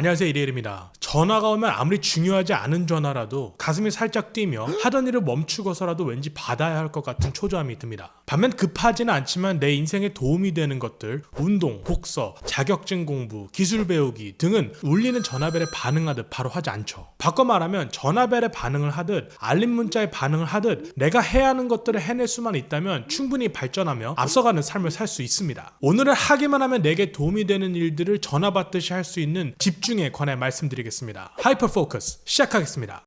안녕하세요 이리엘입니다. 전화가 오면 아무리 중요하지 않은 전화라도 가슴이 살짝 뛰며 하던 일을 멈추고서라도 왠지 받아야 할 것 같은 초조함이 듭니다. 반면 급하지는 않지만 내 인생에 도움이 되는 것들, 운동, 독서, 자격증 공부, 기술 배우기 등은 울리는 전화벨에 반응하듯 바로 하지 않죠. 바꿔 말하면 전화벨에 반응을 하듯 알림 문자에 반응을 하듯 내가 해야 하는 것들을 해낼 수만 있다면 충분히 발전하며 앞서가는 삶을 살 수 있습니다. 오늘은 하기만 하면 내게 도움이 되는 일들을 전화 받듯이 할 수 있는 집중에 관해 말씀드리겠습니다. 하이퍼 포커스 시작하겠습니다.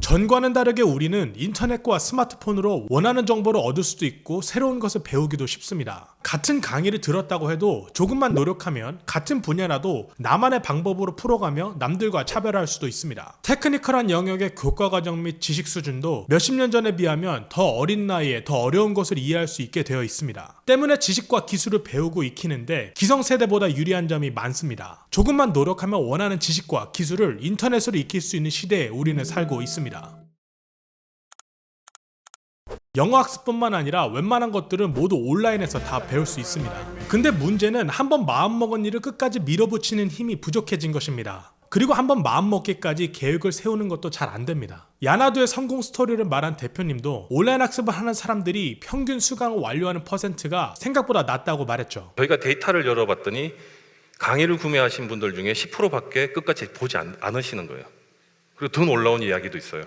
전과는 다르게 우리는 인터넷과 스마트폰으로 원하는 정보를 얻을 수도 있고 새로운 것을 배우기도 쉽습니다. 같은 강의를 들었다고 해도 조금만 노력하면 같은 분야라도 나만의 방법으로 풀어가며 남들과 차별할 수도 있습니다. 테크니컬한 영역의 교과 과정 및 지식 수준도 몇십 년 전에 비하면 더 어린 나이에 더 어려운 것을 이해할 수 있게 되어 있습니다. 때문에 지식과 기술을 배우고 익히는데 기성세대보다 유리한 점이 많습니다. 조금만 노력하면 원하는 지식과 기술을 인터넷으로 익힐 수 있는 시대에 우리는 살고 있습니다. 영어 학습뿐만 아니라 웬만한 것들은 모두 온라인에서 다 배울 수 있습니다. 근데 문제는 한번 마음먹은 일을 끝까지 밀어붙이는 힘이 부족해진 것입니다. 그리고 한번 마음먹기까지 계획을 세우는 것도 잘 안 됩니다. 야나두의 성공 스토리를 말한 대표님도 온라인 학습을 하는 사람들이 평균 수강을 완료하는 퍼센트가 생각보다 낮다고 말했죠. 저희가 데이터를 열어봤더니 강의를 구매하신 분들 중에 10%밖에 끝까지 보지 않, 않으시는 거예요. 그리고 더 놀라운 이야기도 있어요.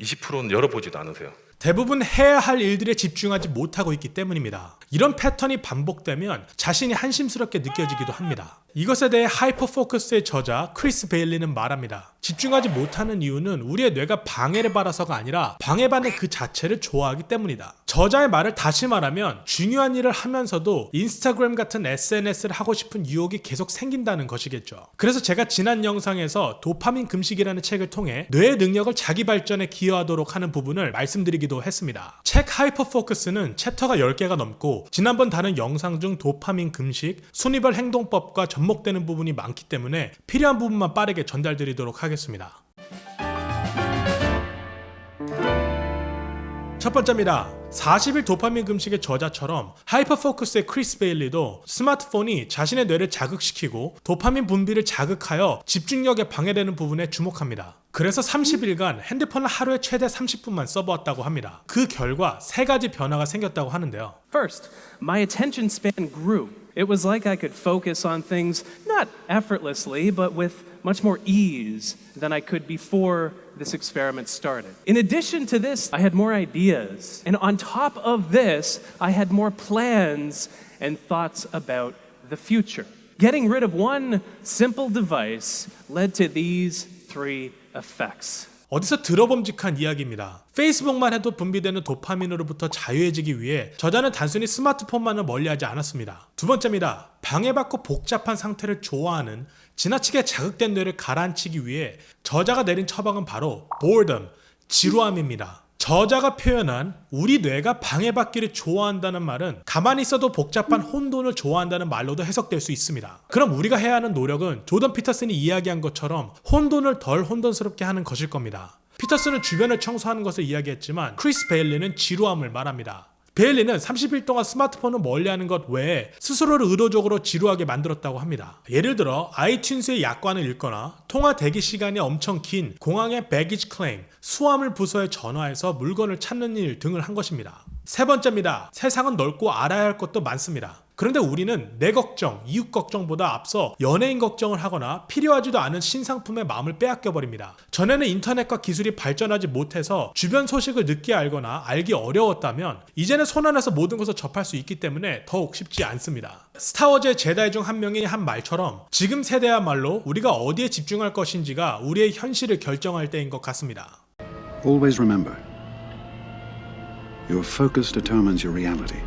20%는 열어보지도 않으세요. 대부분 해야 할 일들에 집중하지 못하고 있기 때문입니다. 이런 패턴이 반복되면 자신이 한심스럽게 느껴지기도 합니다. 이것에 대해 하이퍼 포커스의 저자 크리스 베일리는 말합니다. 집중하지 못하는 이유는 우리의 뇌가 방해를 받아서가 아니라 방해받는 그 자체를 좋아하기 때문이다. 저자의 말을 다시 말하면 중요한 일을 하면서도 인스타그램 같은 SNS를 하고 싶은 유혹이 계속 생긴다는 것이겠죠. 그래서 제가 지난 영상에서 도파민 금식이라는 책을 통해 뇌의 능력을 자기 발전에 기여하도록 하는 부분을 말씀드리기도 했습니다. 책 하이퍼 포커스는 챕터가 10개가 넘고 지난번 다른 영상 중 도파민 금식, 순위별 행동법과 접목되는 부분이 많기 때문에 필요한 부분만 빠르게 전달드리도록 하겠습니다. 첫 번째입니다. 40일 도파민 금식의 저자처럼 하이퍼포커스의 크리스 베일리도 스마트폰이 자신의 뇌를 자극시키고 도파민 분비를 자극하여 집중력에 방해되는 부분에 주목합니다. 그래서 30일간 핸드폰을 하루에 최대 30분만 써보았다고 합니다. 그 결과 세 가지 변화가 생겼다고 하는데요. First, my attention span grew. It was like I could focus on things not effortlessly, but with much more ease than I could before this experiment started. In addition to this, I had more ideas. And on top of this, I had more plans and thoughts about the future. Getting rid of one simple device led to these three effects. 어디서 들어봄직한 이야기입니다. 페이스북만 해도 분비되는 도파민으로부터 자유해지기 위해 저자는 단순히 스마트폰만을 멀리하지 않았습니다. 두 번째입니다. 방해받고 복잡한 상태를 좋아하는 지나치게 자극된 뇌를 가라앉히기 위해 저자가 내린 처방은 바로 boredom, 지루함입니다. 저자가 표현한 우리 뇌가 방해받기를 좋아한다는 말은 가만히 있어도 복잡한 혼돈을 좋아한다는 말로도 해석될 수 있습니다. 그럼 우리가 해야 하는 노력은 조던 피터슨이 이야기한 것처럼 혼돈을 덜 혼돈스럽게 하는 것일 겁니다. 피터슨은 주변을 청소하는 것을 이야기했지만 크리스 베일리는 지루함을 말합니다. 베일리는 30일 동안 스마트폰을 멀리하는 것 외에 스스로를 의도적으로 지루하게 만들었다고 합니다. 예를 들어 아이튠즈의 약관을 읽거나 통화 대기 시간이 엄청 긴 공항의 배기지 클레임, 수화물 부서에 전화해서 물건을 찾는 일 등을 한 것입니다. 세 번째입니다. 세상은 넓고 알아야 할 것도 많습니다. 그런데 우리는 내 걱정, 이웃 걱정보다 앞서 연예인 걱정을 하거나 필요하지도 않은 신상품에 마음을 빼앗겨 버립니다. 전에는 인터넷과 기술이 발전하지 못해서 주변 소식을 늦게 알거나 알기 어려웠다면 이제는 손안에서 모든 것을 접할 수 있기 때문에 더욱 쉽지 않습니다. 스타워즈의 제다이 중 한 명이 한 말처럼 지금 세대야말로 우리가 어디에 집중할 것인지가 우리의 현실을 결정할 때인 것 같습니다. Always remember your focus determines your reality.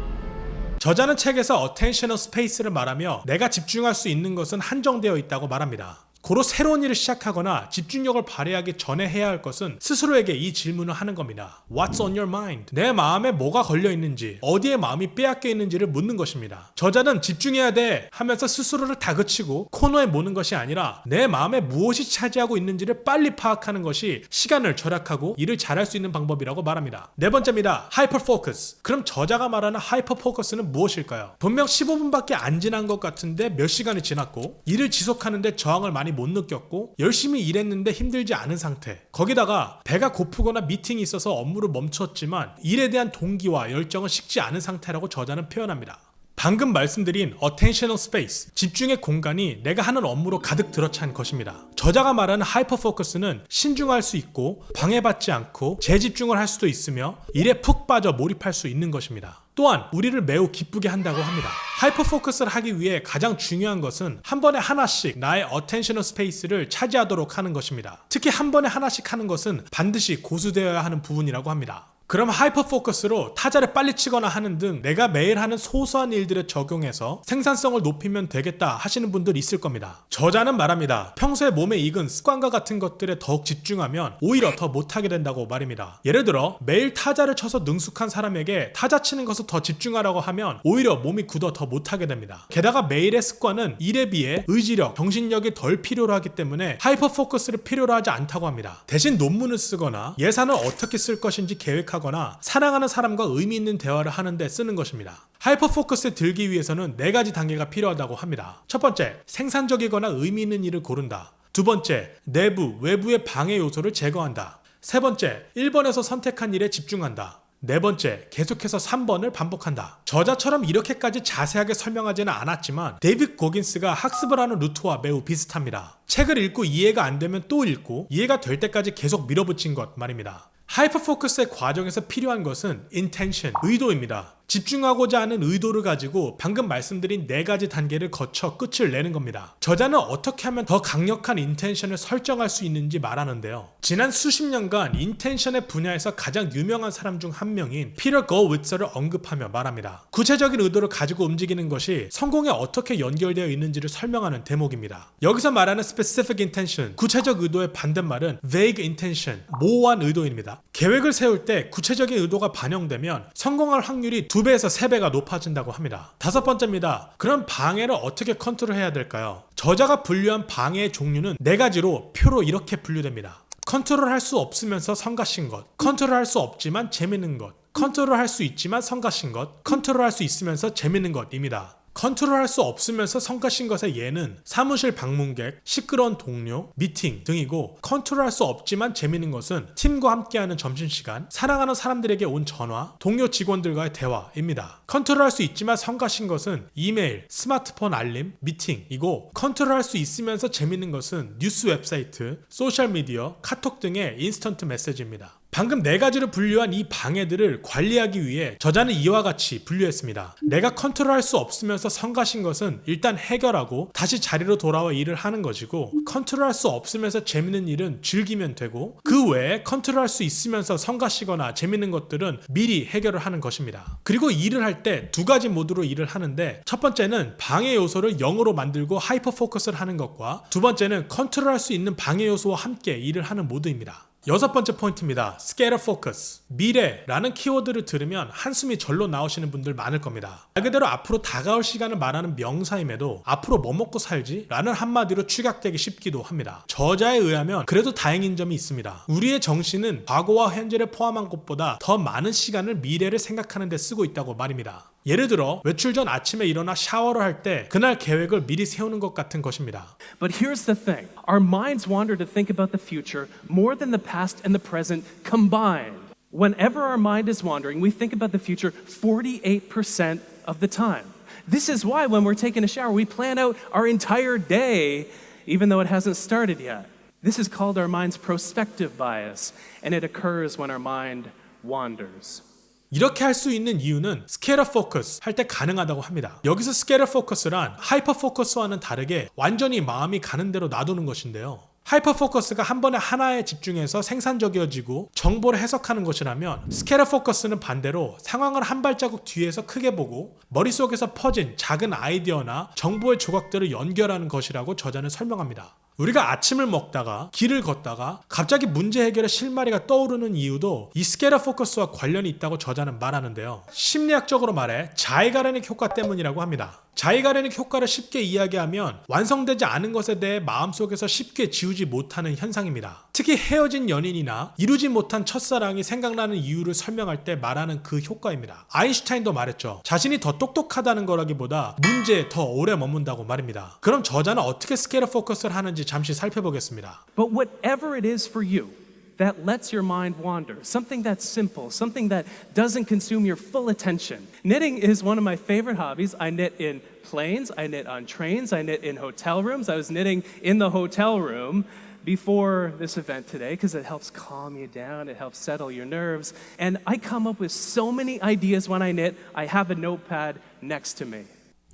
저자는 책에서 attentional space를 말하며 내가 집중할 수 있는 것은 한정되어 있다고 말합니다. 고로 새로운 일을 시작하거나 집중력을 발휘하기 전에 해야 할 것은 스스로에게 이 질문을 하는 겁니다. What's on your mind? 내 마음에 뭐가 걸려 있는지, 어디에 마음이 빼앗겨 있는지를 묻는 것입니다. 저자는 집중해야 돼 하면서 스스로를 다그치고 코너에 모는 것이 아니라 내 마음에 무엇이 차지하고 있는지를 빨리 파악하는 것이 시간을 절약하고 일을 잘할 수 있는 방법이라고 말합니다. 네 번째입니다. 하이퍼 포커스. 그럼 저자가 말하는 하이퍼 포커스는 무엇일까요? 분명 15분밖에 안 지난 것 같은데 몇 시간이 지났고 일을 지속하는데 저항을 많이 못 느꼈고 열심히 일했는데 힘들지 않은 상태. 거기다가 배가 고프거나 미팅이 있어서 업무를 멈췄지만 일에 대한 동기와 열정은 식지 않은 상태라고 저자는 표현합니다. 방금 말씀드린 attentional space, 집중의 공간이 내가 하는 업무로 가득 들어찬 것입니다. 저자가 말하는 하이퍼 포커스는 신중할 수 있고 방해받지 않고 재집중을 할 수도 있으며 일에 푹 빠져 몰입할 수 있는 것입니다. 또한 우리를 매우 기쁘게 한다고 합니다. 하이퍼 포커스를 하기 위해 가장 중요한 것은 한 번에 하나씩 나의 attentional space를 차지하도록 하는 것입니다. 특히 한 번에 하나씩 하는 것은 반드시 고수되어야 하는 부분이라고 합니다. 그럼 하이퍼 포커스로 타자를 빨리 치거나 하는 등 내가 매일 하는 소소한 일들에 적용해서 생산성을 높이면 되겠다 하시는 분들 있을 겁니다. 저자는 말합니다. 평소에 몸에 익은 습관과 같은 것들에 더욱 집중하면 오히려 더 못하게 된다고 말입니다. 예를 들어 매일 타자를 쳐서 능숙한 사람에게 타자 치는 것을 더 집중하라고 하면 오히려 몸이 굳어 더 못하게 됩니다. 게다가 매일의 습관은 일에 비해 의지력, 정신력이 덜 필요로 하기 때문에 하이퍼 포커스를 필요로 하지 않다고 합니다. 대신 논문을 쓰거나 예산을 어떻게 쓸 것인지 계획하 거나 사랑하는 사람과 의미 있는 대화를 하는데 쓰는 것입니다. 하이퍼 포커스에 들기 위해서는 네 가지 단계가 필요하다고 합니다. 첫 번째, 생산적이거나 의미 있는 일을 고른다. 두 번째, 내부, 외부의 방해 요소를 제거한다. 세 번째, 1번에서 선택한 일에 집중한다. 네 번째, 계속해서 3번을 반복한다. 저자처럼 이렇게까지 자세하게 설명하지는 않았지만 데이빗 고긴스가 학습을 하는 루트와 매우 비슷합니다. 책을 읽고 이해가 안 되면 또 읽고 이해가 될 때까지 계속 밀어붙인 것 말입니다. 하이퍼 포커스의 과정에서 필요한 것은 intention, 의도입니다. 집중하고자 하는 의도를 가지고 방금 말씀드린 네 가지 단계를 거쳐 끝을 내는 겁니다. 저자는 어떻게 하면 더 강력한 인텐션을 설정할 수 있는지 말하는데요. 지난 수십 년간 인텐션의 분야에서 가장 유명한 사람 중 한 명인 피터 거위츠를 언급하며 말합니다. 구체적인 의도를 가지고 움직이는 것이 성공에 어떻게 연결되어 있는지를 설명하는 대목입니다. 여기서 말하는 specific intention, 구체적 의도의 반대말은 vague intention, 모호한 의도입니다. 계획을 세울 때 구체적인 의도가 반영되면 성공할 확률이 두 배에서 세 배가 높아진다고 합니다. 다섯 번째입니다. 그럼 방해를 어떻게 컨트롤해야 될까요? 저자가 분류한 방해의 종류는 네 가지로 표로 이렇게 분류됩니다. 컨트롤 할 수 없으면서 성가신 것, 컨트롤 할 수 없지만 재밌는 것, 컨트롤 할 수 있지만 성가신 것, 컨트롤 할 수 있으면서 재밌는 것입니다. 컨트롤 할 수 없으면서 성가신 것의 예는 사무실 방문객, 시끄러운 동료, 미팅 등이고 컨트롤 할 수 없지만 재밌는 것은 팀과 함께하는 점심시간, 사랑하는 사람들에게 온 전화, 동료 직원들과의 대화입니다. 컨트롤 할 수 있지만 성가신 것은 이메일, 스마트폰 알림, 미팅이고 컨트롤 할 수 있으면서 재밌는 것은 뉴스 웹사이트, 소셜미디어, 카톡 등의 인스턴트 메시지입니다. 방금 네 가지를 분류한 이 방해들을 관리하기 위해 저자는 이와 같이 분류했습니다. 내가 컨트롤할 수 없으면서 성가신 것은 일단 해결하고 다시 자리로 돌아와 일을 하는 것이고 컨트롤할 수 없으면서 재밌는 일은 즐기면 되고 그 외에 컨트롤할 수 있으면서 성가시거나 재밌는 것들은 미리 해결을 하는 것입니다. 그리고 일을 할 때 두 가지 모드로 일을 하는데 첫 번째는 방해 요소를 0으로 만들고 하이퍼 포커스를 하는 것과 두 번째는 컨트롤할 수 있는 방해 요소와 함께 일을 하는 모드입니다. 여섯 번째 포인트입니다. scatter focus. 미래라는 키워드를 들으면 한숨이 절로 나오시는 분들 많을 겁니다. 말 그대로 앞으로 다가올 시간을 말하는 명사임에도 앞으로 뭐 먹고 살지? 라는 한마디로 축약되기 쉽기도 합니다. 저자에 의하면 그래도 다행인 점이 있습니다. 우리의 정신은 과거와 현재를 포함한 것보다 더 많은 시간을 미래를 생각하는 데 쓰고 있다고 말입니다. 예를 들어 외출 전 아침에 일어나 샤워를 할 때 그날 계획을 미리 세우는 것 같은 것입니다. But here's the thing our minds wander to think about the future more than the past and the present combined. Whenever our mind is wandering, we think about the future 48% of the time. This is why when we're taking a shower, we plan out our entire day, even though it hasn't started yet. This is called our mind's prospective bias, and it occurs when our mind wanders. 이렇게 할 수 있는 이유는 스케일러 포커스 할 때 가능하다고 합니다. 여기서 스케일러 포커스란 하이퍼 포커스와는 다르게 완전히 마음이 가는 대로 놔두는 것인데요. 하이퍼 포커스가 한 번에 하나에 집중해서 생산적이어지고 정보를 해석하는 것이라면 스케일러 포커스는 반대로 상황을 한 발자국 뒤에서 크게 보고 머릿속에서 퍼진 작은 아이디어나 정보의 조각들을 연결하는 것이라고 저자는 설명합니다. 우리가 아침을 먹다가 길을 걷다가 갑자기 문제 해결의 실마리가 떠오르는 이유도 이 스케일러 포커스와 관련이 있다고 저자는 말하는데요. 심리학적으로 말해 자이가르닉 효과 때문이라고 합니다. 자이가르닉 효과를 쉽게 이야기하면 완성되지 않은 것에 대해 마음속에서 쉽게 지우지 못하는 현상입니다. 특히 헤어진 연인이나 이루지 못한 첫사랑이 생각나는 이유를 설명할 때 말하는 그 효과입니다. 아인슈타인도 말했죠. 자신이 더 똑똑하다는 거라기보다 문제에 더 오래 머문다고 말입니다. 그럼 저자는 어떻게 스케일러 포커스를 하는지 잠시 살펴보겠습니다. But whatever it is for you that lets your mind wander, something that's simple, something that doesn't consume your full attention. Knitting is one of my favorite hobbies. I knit in planes, I knit on trains, I knit in hotel rooms. I was knitting in the hotel room before this event today because it helps calm you down, it helps settle your nerves. And I come up with so many ideas when I knit. I have a notepad next to me.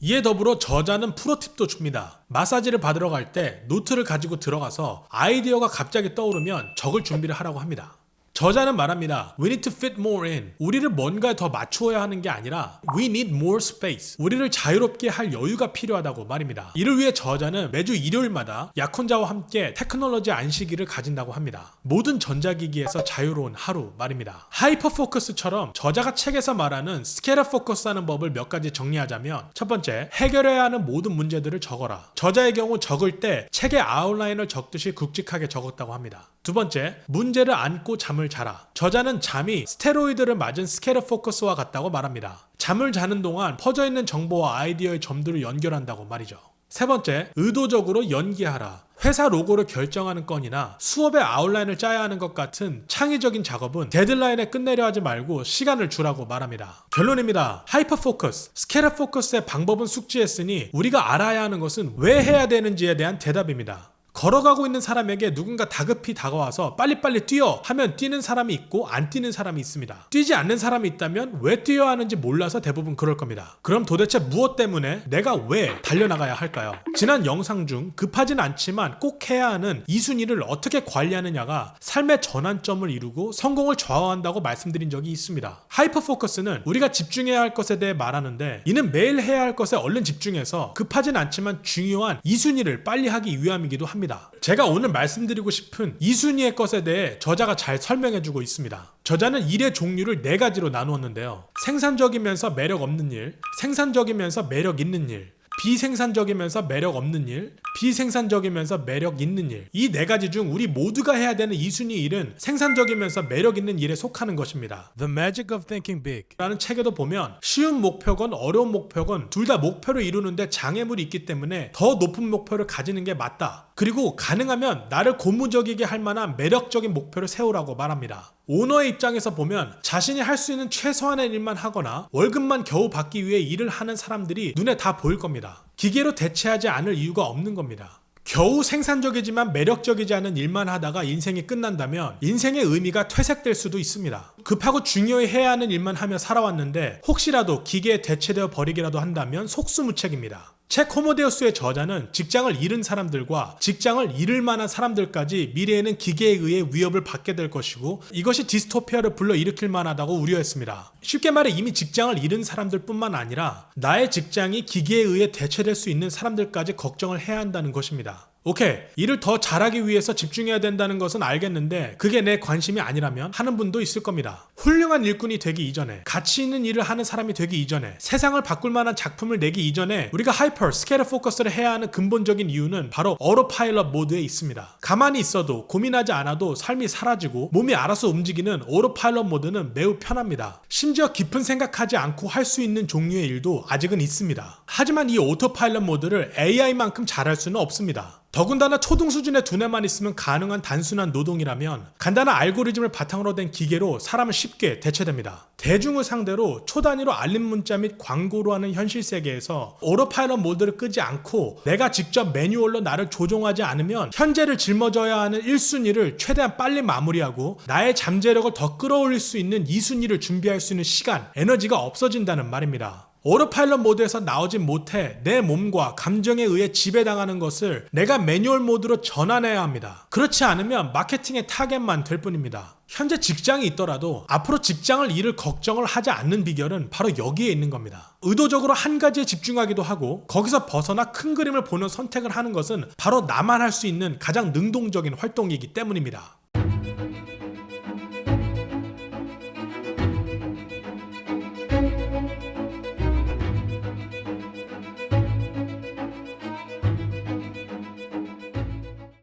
이에 더불어 저자는 프로팁도 줍니다. 마사지를 받으러 갈 때 노트를 가지고 들어가서 아이디어가 갑자기 떠오르면 적을 준비를 하라고 합니다. 저자는 말합니다. We need to fit more in. 우리를 뭔가에 더 맞추어야 하는 게 아니라 We need more space. 우리를 자유롭게 할 여유가 필요하다고 말입니다. 이를 위해 저자는 매주 일요일마다 약혼자와 함께 테크놀로지 안식일을 가진다고 합니다. 모든 전자기기에서 자유로운 하루 말입니다. 하이퍼 포커스처럼 저자가 책에서 말하는 스케일러 포커스하는 법을 몇 가지 정리하자면 첫 번째, 해결해야 하는 모든 문제들을 적어라. 저자의 경우 적을 때 책의 아웃라인을 적듯이 굵직하게 적었다고 합니다. 두 번째, 문제를 안고 잠을 자라. 저자는 잠이 스테로이드를 맞은 스케일러 포커스와 같다고 말합니다. 잠을 자는 동안 퍼져 있는 정보와 아이디어의 점들을 연결한다고 말이죠. 세 번째, 의도적으로 연기하라. 회사 로고를 결정하는 건이나 수업의 아웃라인을 짜야 하는 것 같은 창의적인 작업은 데드라인에 끝내려 하지 말고 시간을 주라고 말합니다. 결론입니다. 하이퍼 포커스, 스케일러 포커스의 방법은 숙지했으니 우리가 알아야 하는 것은 왜 해야 되는지에 대한 대답입니다. 걸어가고 있는 사람에게 누군가 다급히 다가와서 빨리빨리 뛰어 하면 뛰는 사람이 있고 안 뛰는 사람이 있습니다. 뛰지 않는 사람이 있다면 왜 뛰어야 하는지 몰라서 대부분 그럴 겁니다. 그럼 도대체 무엇 때문에 내가 왜 달려나가야 할까요? 지난 영상 중 급하진 않지만 꼭 해야 하는 이 순위를 어떻게 관리하느냐가 삶의 전환점을 이루고 성공을 좌우한다고 말씀드린 적이 있습니다. 하이퍼 포커스는 우리가 집중해야 할 것에 대해 말하는데 이는 매일 해야 할 것에 얼른 집중해서 급하진 않지만 중요한 이 순위를 빨리 하기 위함이기도 합니다. 제가 오늘 말씀드리고 싶은 이 순위의 것에 대해 저자가 잘 설명해주고 있습니다. 저자는 일의 종류를 네 가지로 나누었는데요. 생산적이면서 매력 없는 일, 생산적이면서 매력 있는 일, 비생산적이면서 매력 없는 일, 비생산적이면서 매력 있는 일. 이 네 가지 중 우리 모두가 해야 되는 이 순위 일은 생산적이면서 매력 있는 일에 속하는 것입니다. The Magic of Thinking Big 라는 책에도 보면 쉬운 목표건 어려운 목표건 둘 다 목표를 이루는데 장애물이 있기 때문에 더 높은 목표를 가지는 게 맞다. 그리고 가능하면 나를 고무적이게 할 만한 매력적인 목표를 세우라고 말합니다. 오너의 입장에서 보면 자신이 할 수 있는 최소한의 일만 하거나 월급만 겨우 받기 위해 일을 하는 사람들이 눈에 다 보일 겁니다. 기계로 대체하지 않을 이유가 없는 겁니다. 겨우 생산적이지만 매력적이지 않은 일만 하다가 인생이 끝난다면 인생의 의미가 퇴색될 수도 있습니다. 급하고 중요히 해야 하는 일만 하며 살아왔는데 혹시라도 기계에 대체되어 버리기라도 한다면 속수무책입니다. 책 호모데우스의 저자는 직장을 잃은 사람들과 직장을 잃을 만한 사람들까지 미래에는 기계에 의해 위협을 받게 될 것이고 이것이 디스토피아를 불러일으킬 만하다고 우려했습니다. 쉽게 말해 이미 직장을 잃은 사람들뿐만 아니라 나의 직장이 기계에 의해 대체될 수 있는 사람들까지 걱정을 해야 한다는 것입니다. 오케이. 일을 더 잘하기 위해서 집중해야 된다는 것은 알겠는데 그게 내 관심이 아니라면 하는 분도 있을 겁니다. 훌륭한 일꾼이 되기 이전에 가치 있는 일을 하는 사람이 되기 이전에 세상을 바꿀 만한 작품을 내기 이전에 우리가 하이퍼 스케일러 포커스를 해야 하는 근본적인 이유는 바로 어로 파일럿 모드에 있습니다. 가만히 있어도 고민하지 않아도 삶이 사라지고 몸이 알아서 움직이는 오토파일럿 모드는 매우 편합니다. 심지어 깊은 생각하지 않고 할 수 있는 종류의 일도 아직은 있습니다. 하지만 이 오토파일럿 모드를 AI만큼 잘할 수는 없습니다. 더군다나 초등 수준의 두뇌만 있으면 가능한 단순한 노동이라면 간단한 알고리즘을 바탕으로 된 기계로 사람을 쉽게 대체됩니다. 대중을 상대로 초단위로 알림 문자 및 광고로 하는 현실 세계에서 오토파일럿 모드를 끄지 않고 내가 직접 매뉴얼로 나를 조종하지 않으면 현재를 짊어져야 하는 1순위를 최대한 빨리 마무리하고 나의 잠재력을 더 끌어올릴 수 있는 2순위를 준비할 수 있는 시간, 에너지가 없어진다는 말입니다. 오토파일럿 모드에서 나오진 못해 내 몸과 감정에 의해 지배당하는 것을 내가 매뉴얼 모드로 전환해야 합니다. 그렇지 않으면 마케팅의 타겟만 될 뿐입니다. 현재 직장이 있더라도 앞으로 직장을 잃을 걱정을 하지 않는 비결은 바로 여기에 있는 겁니다. 의도적으로 한 가지에 집중하기도 하고 거기서 벗어나 큰 그림을 보는 선택을 하는 것은 바로 나만 할 수 있는 가장 능동적인 활동이기 때문입니다.